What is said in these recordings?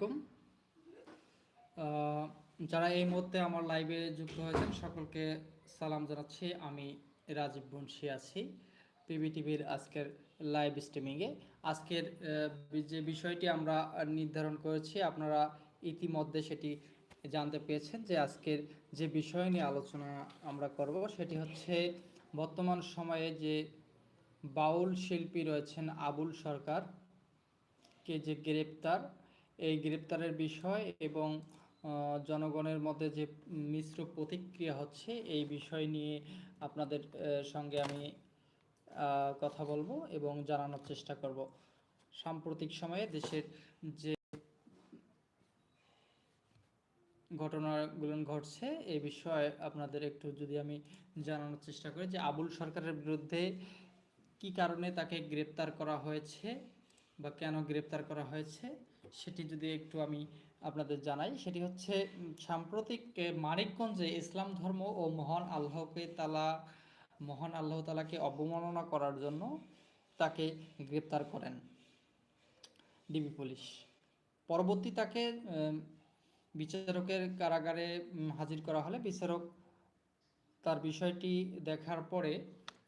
আলাইকুম। যারা এই মুহূর্তে আমার লাইভে যুক্ত হয়েছেন, সকলকে সালাম জানাচ্ছি। আমি রাজীব বংশী আছি পিবিটিভির আজকের লাইভ স্ট্রিমিংয়ে আজকের যে বিষয়টি আমরা নির্ধারণ করেছি, আপনারা ইতিমধ্যে সেটি জানতে পেরেছেন যে আজকের যে বিষয় নিয়ে আলোচনা আমরা করব, সেটি হচ্ছে বর্তমান সময়ে যে বাউল শিল্পী রয়েছেন আবুল সরকার, কে যে গ্রেপ্তার এই গ্রেপ্তারের বিষয় এবং জনগণের মধ্যে যে মিশ্র প্রতিক্রিয়া হচ্ছে এই বিষয় নিয়ে আপনাদের সঙ্গে আমি কথা বলব এবং জানানোর চেষ্টা করব। সাম্প্রতিক সময়ে দেশের যে ঘটনাগুলো ঘটছে এই বিষয়ে আপনাদের একটু যদি আমি জানানোর চেষ্টা করি যে আবুল সরকারের বিরুদ্ধে কি কারণে তাকে গ্রেপ্তার করা হয়েছে বা কেন গ্রেপ্তার করা হয়েছে সেটি যদি একটু আমি আপনাদের জানাই, সেটি হচ্ছে সাম্প্রতিক মানিকগঞ্জে ইসলাম ধর্ম ও মহান আল্লাহকে তালা, মহান আল্লাহ তালাকে অবমাননা করার জন্য তাকে গ্রেপ্তার করেন ডিবি পুলিশ। পরবর্তী তাকে বিচারকের কারাগারে হাজির করা হলে বিচারক তার বিষয়টি দেখার পরে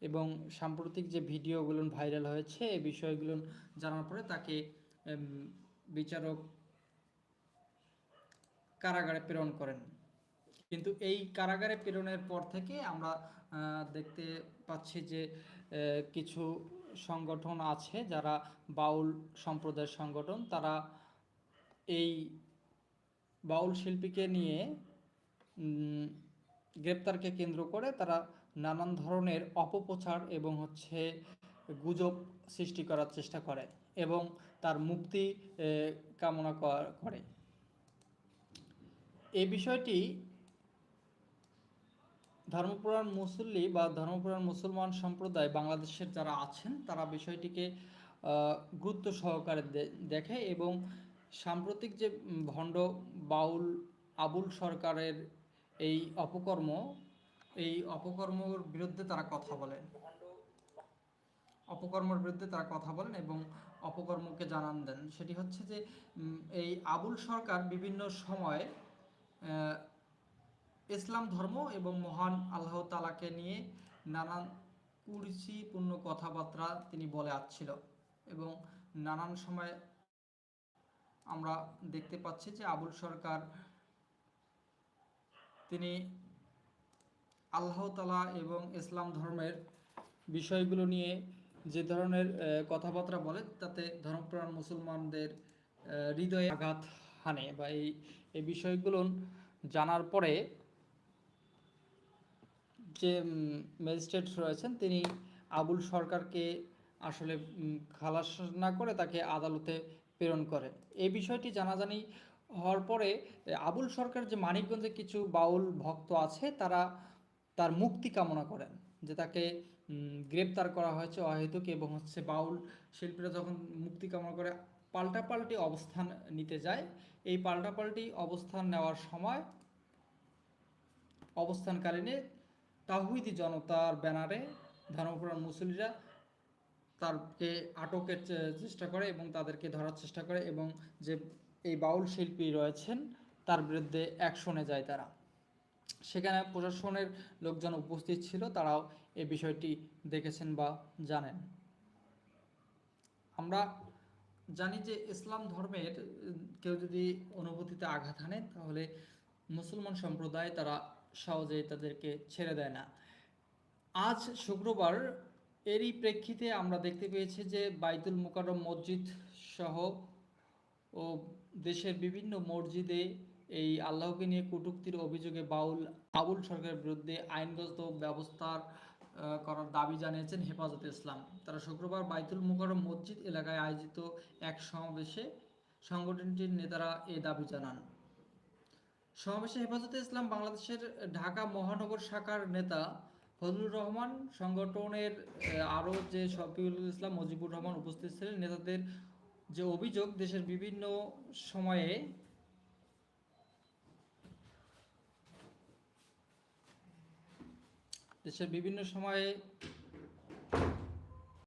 এবং সাম্প্রতিক যে ভিডিওগুলো ভাইরাল হয়েছে এই বিষয়গুলো জানার পরে তাকে বিচারক কারাগারে প্রেরণ করেন। কিন্তু এই কারাগারে প্রেরণের পর থেকে আমরা দেখতে পাচ্ছি যে কিছু সংগঠন আছে যারা বাউল সম্প্রদায়ের সংগঠন, তারা এই বাউল শিল্পীকে নিয়ে গ্রেপ্তারকে কেন্দ্র করে তারা নানান ধরনের অপপ্রচার এবং হচ্ছে গুজব সৃষ্টি করার চেষ্টা করে। এবং তার মুক্তি কামনা করে এই বিষয়টি ধর্মপুরাণ মুসল্লি বা ধর্মপুরাণ মুসলমান সম্প্রদায় বাংলাদেশের যারা আছেন, তারা বিষয়টিকে গুরুত্ব সহকারে দেখে এবং সাম্প্রতিক যে ভণ্ড বাউল, আবুল সরকারের এই অপকর্ম, এই অপকর্মর বিরুদ্ধে তারা কথা বলেন। অপকর্মের বিরুদ্ধে তারা কথা বলেন এবং অপকর্মকে জানান দেন। সেটি হচ্ছে যে এই আবুল সরকার বিভিন্ন সময় ইসলাম ধর্ম এবং মহান আল্লাহ তালাকে নিয়ে নানান কুরুচিপূর্ণ কথাবার্তা তিনি বলে আসছিল এবং নানান সময় আমরা দেখতে পাচ্ছি যে আবুল সরকার তিনি আল্লাহ তালা এবং ইসলাম ধর্মের বিষয়গুলো নিয়ে যে ধরনের কথাবার্তা বলে, তাতে ধর্মপ্রাণ মুসলমানদের হৃদয়ে আঘাত হানে বা এই এই বিষয়গুলো জানার পরে যে ম্যাজিস্ট্রেট রয়েছেন, তিনি আবুল সরকারকে আসলে খালাস না করে তাকে আদালতে প্রেরণ করে। এই বিষয়টি জানাজানি হওয়ার পরে আবুল সরকার যে মানিকগঞ্জে কিছু বাউল ভক্ত আছে, তারা তার মুক্তি কামনা করেন। যে তাকে গ্রেপ্তার করা হয়েছে অহেতুক এবং হচ্ছে বাউল শিল্পীরা যখন মুক্তি কামনা করে পাল্টাপাল্টি অবস্থান নিতে যায়, এই পাল্টাপাল্টি অবস্থান নেওয়ার সময় অবস্থানকালীনে তাহিদি জনতার ব্যানারে ধর্মপুরাণ মুসলিরা তারকে আটকের চেষ্টা করে এবং তাদেরকে ধরার চেষ্টা করে এবং যে এই বাউল শিল্পী রয়েছেন, তার বিরুদ্ধে অ্যাকশনে যায় তারা। সেখানে প্রশাসনের লোকজন উপস্থিত ছিল, তারাও এই বিষয়টি দেখেছেন বা জানেন। আমরা জানি যে ইসলাম ধর্মের, কেউ যদি অনুভূতিতে আঘাত হানে, তাহলে মুসলমান সম্প্রদায় তারা সহজেই তাদেরকে ছেড়ে দেয় না। আজ শুক্রবার এরই প্রেক্ষিতে আমরা দেখতে পেয়েছি যে বাইতুল মুকাররম মসজিদ সহ ও দেশের বিভিন্ন মসজিদে এই আল্লাহকে নিয়ে কটূক্তির অভিযোগে বাউল আবুল সরকারের বিরুদ্ধে আইনগত ব্যবস্থার করার দাবি জানিয়েছেন হেফাজতে ইসলাম। তারা শুক্রবার বাইতুল মুকাররম মসজিদ এলাকায় আয়োজিত এক সমাবেশে সংগঠনটির নেতারা এ দাবি জানান। সমাবেশে হেফাজতে ইসলাম বাংলাদেশের ঢাকা মহানগর শাখার নেতা ফজলুর রহমান, সংগঠনের আরও যে শফিউল ইসলাম, মজিবুর রহমান উপস্থিত ছিলেন, নেতাদের যে অভিযোগ, দেশের বিভিন্ন সময়ে দেশের বিভিন্ন সময়ে